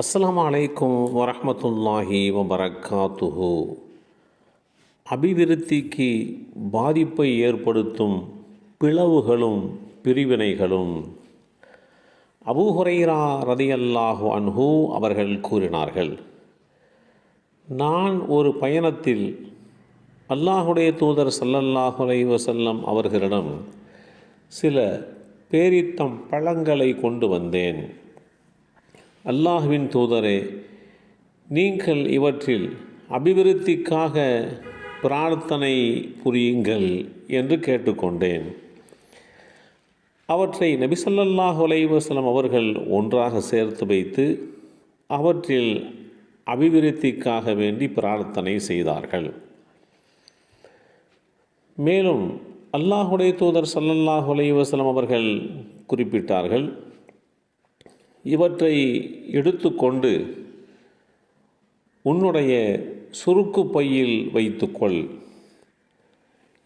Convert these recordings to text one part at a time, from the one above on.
அஸ்லாம் அலைக்கும் வரமத்துல்லாஹி வபரகாத்துஹு அபிவிருத்திக்கு பாதிப்பை ஏற்படுத்தும் பிளவுகளும் பிரிவினைகளும். அபூஹுரைரா ரதியல்லாஹு அன்ஹு அவர்கள் கூறினார்கள் நான் ஒரு பயணத்தில் அல்லாஹுடைய தூதர் ஸல்லல்லாஹு அலைஹி அவர்களிடம் சில பேரித்தம் பழங்களை கொண்டு வந்தேன். அல்லாஹுவின் தூதரே நீங்கள் இவற்றில் அபிவிருத்திக்காக பிரார்த்தனை புரியுங்கள் என்று கேட்டுக்கொண்டேன். அவற்றை நபிசல்லாஹு அலைவாஸ்லம் அவர்கள் ஒன்றாக சேர்த்து வைத்து அவற்றில் அபிவிருத்திக்காக வேண்டி பிரார்த்தனை செய்தார்கள். மேலும் அல்லாஹுடைய தூதர் சல்லல்லாஹு அலைவாஸ்லம் அவர்கள் குறிப்பிட்டார்கள் இவற்றை எடுத்துக்கொண்டு உன்னுடைய சுருக்கு பையில் வைத்துக்கொள்.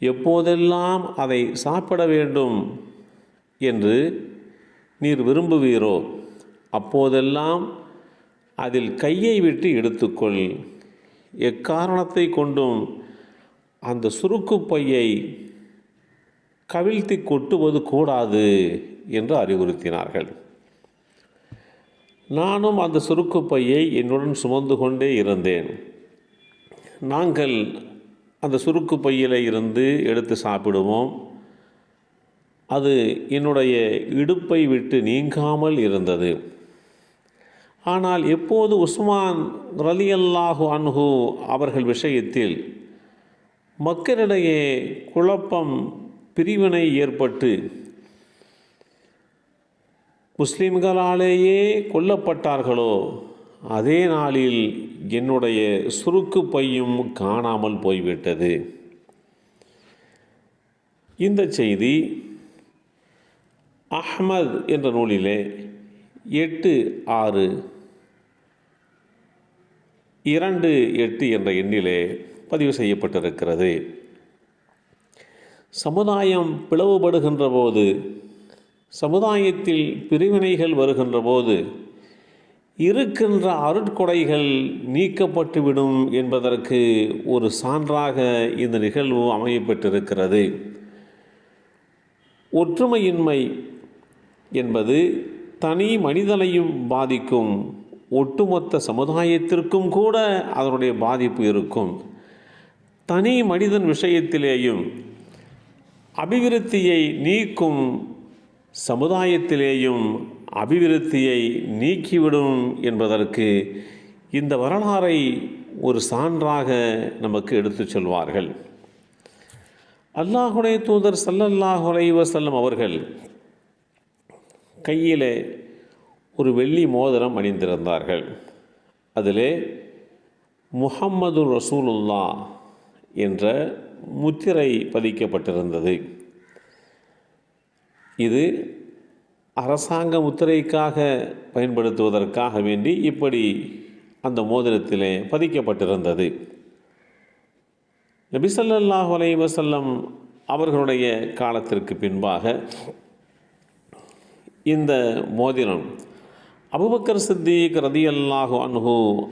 எப்போதெல்லாம் அதை சாப்பிட வேண்டும் என்று நீர் விரும்புவீரோ அப்போதெல்லாம் அதில் கையை விட்டு எடுத்துக்கொள். எக்காரணத்தை கொண்டும் அந்த சுருக்கு பையை கவிழ்த்தி கொட்டுவது கூடாது என்று அறிவுறுத்தினார்கள். நானும் அந்த சுருக்குப்பையை என்னுடன் சுமந்து கொண்டே இருந்தேன். நாங்கள் அந்த சுருக்கு பையில் இருந்து எடுத்து சாப்பிடுவோம். அது என்னுடைய இடுப்பை விட்டு நீங்காமல் இருந்தது. ஆனால் எப்போது உஸ்மான் ரலியல்லாஹு அன்ஹு அவர்கள் விஷயத்தில் மக்களிடையே குழப்பம் பிரிவினை ஏற்பட்டு முஸ்லிம்களாலேயே கொல்லப்பட்டார்களோ அதே நாளில் என்னுடைய சுருக்கு பையும் காணாமல் போய்விட்டது. இந்த செய்தி அஹ்மத் என்ற நூலிலே எட்டு ஆறு இரண்டு எட்டு என்ற எண்ணிலே பதிவு செய்யப்பட்டிருக்கிறது. சமுதாயம் பிளவுபடுகின்ற போது சமுதாயத்தில் பிரிவினைகள் வருகின்ற போது இருக்கின்ற அருட்கொடைகள் நீக்கப்பட்டுவிடும் என்பதற்கு ஒரு சான்றாக இந்த நிகழ்வு அமையப்பட்டிருக்கிறது ஒற்றுமையின்மை என்பது தனி மனிதனையும் பாதிக்கும் ஒட்டுமொத்த சமுதாயத்திற்கும் கூட அதனுடைய பாதிப்பு இருக்கும். தனி மனிதன் விஷயத்திலேயும் அபிவிருத்தியை நீக்கும் சமுதாயத்திலேயும் அபிவிருத்தியை நீக்கிவிடும் என்பதற்கு இந்த வரலாறை ஒரு சான்றாக நமக்கு எடுத்துச் சொல்வார்கள். அல்லாஹுடைய தூதர் சல்லல்லாஹு செல்லும் அவர்கள் கையிலே ஒரு வெள்ளி மோதிரம் அணிந்திருந்தார்கள். அதிலே முஹம்மது ரசூலுல்லா என்ற முத்திரை பதிக்கப்பட்டிருந்தது. இது அரசாங்க முத்திரைக்காக பயன்படுத்துவதற்காக வேண்டி இப்படி அந்த மோதிரத்திலே பதிக்கப்பட்டிருந்தது. நபிசல்லாஹ் அலை வசல்லம் அவர்களுடைய காலத்திற்கு பின்பாக இந்த மோதிரம் அபுபக்கர் சித்திக் ரதியல்லாஹு அன்ஹு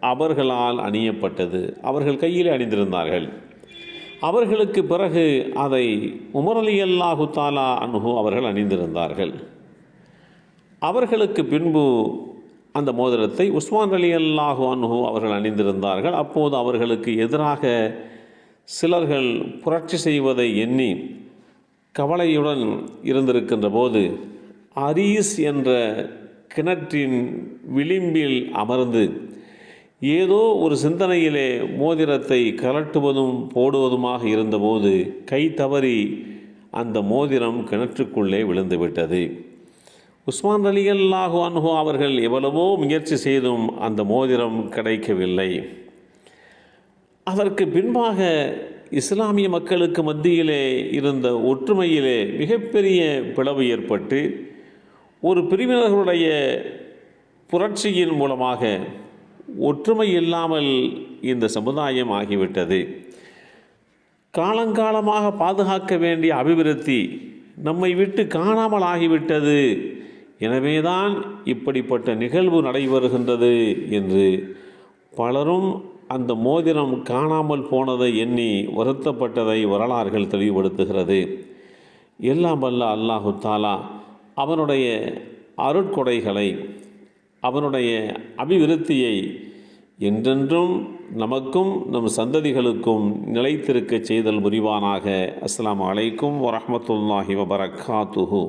அவர்களால் அணியப்பட்டது. அவர்கள் கையில் அணிந்திருந்தார்கள். அவர்களுக்கு பிறகு அதை உமர் அலி அல்லாஹு தாலா அனுகு அவர்கள் அணிந்திருந்தார்கள். அவர்களுக்கு பின்பு அந்த மோதிரத்தை உஸ்மான் அலி அல்லாஹு அனுகு அவர்கள் அணிந்திருந்தார்கள். அப்போது அவர்களுக்கு எதிராக சிலர்கள் புரட்சி செய்வதை எண்ணி கவலையுடன் இருந்திருக்கின்ற போது அரீஸ் என்ற கிணற்றின் விளிம்பில் அமர்ந்து ஏதோ ஒரு சிந்தனையிலே மோதிரத்தை கலட்டுவதும் போடுவதுமாக இருந்தபோது கை தவறி அந்த மோதிரம் கிணற்றுக்குள்ளே விழுந்துவிட்டது. உஸ்மான் அலி அல்லாஹு அன்ஹோ அவர்கள் எவ்வளவோ முயற்சி செய்தும் அந்த மோதிரம் கிடைக்கவில்லை. அதற்கு பின்பாக இஸ்லாமிய மக்களுக்கு மத்தியிலே இருந்த ஒற்றுமையிலே மிகப்பெரிய பிளவு ஏற்பட்டு ஒரு பிரிவினர்களுடைய புரட்சியின் மூலமாக ஒற்றுமை இல்லாமல் இந்த சமுதாயம் ஆகிவிட்டது. காலங்காலமாக பாதுகாக்க வேண்டிய அபிவிருத்தி நம்மை விட்டு காணாமல் ஆகிவிட்டது. எனவேதான் இப்படிப்பட்ட நிகழ்வு நடைபெறுகின்றது என்று பலரும் அந்த மோதிரம் காணாமல் போனதை எண்ணி வருத்தப்பட்டதை வரலாறுகள் தெளிவுபடுத்துகிறது. எல்லாம் வல்ல அல்லாஹு தாலா அவனுடைய அருட்கொடைகளை அவனுடைய அபிவிருத்தியை என்றென்றும் நமக்கும் நம் சந்ததிகளுக்கும் நிலைத்திருக்கச் செய்தல் புரிவானாக. அஸ்லாம் அலைக்கும் வரமத்துல்லாஹி வபரகாத்துஹு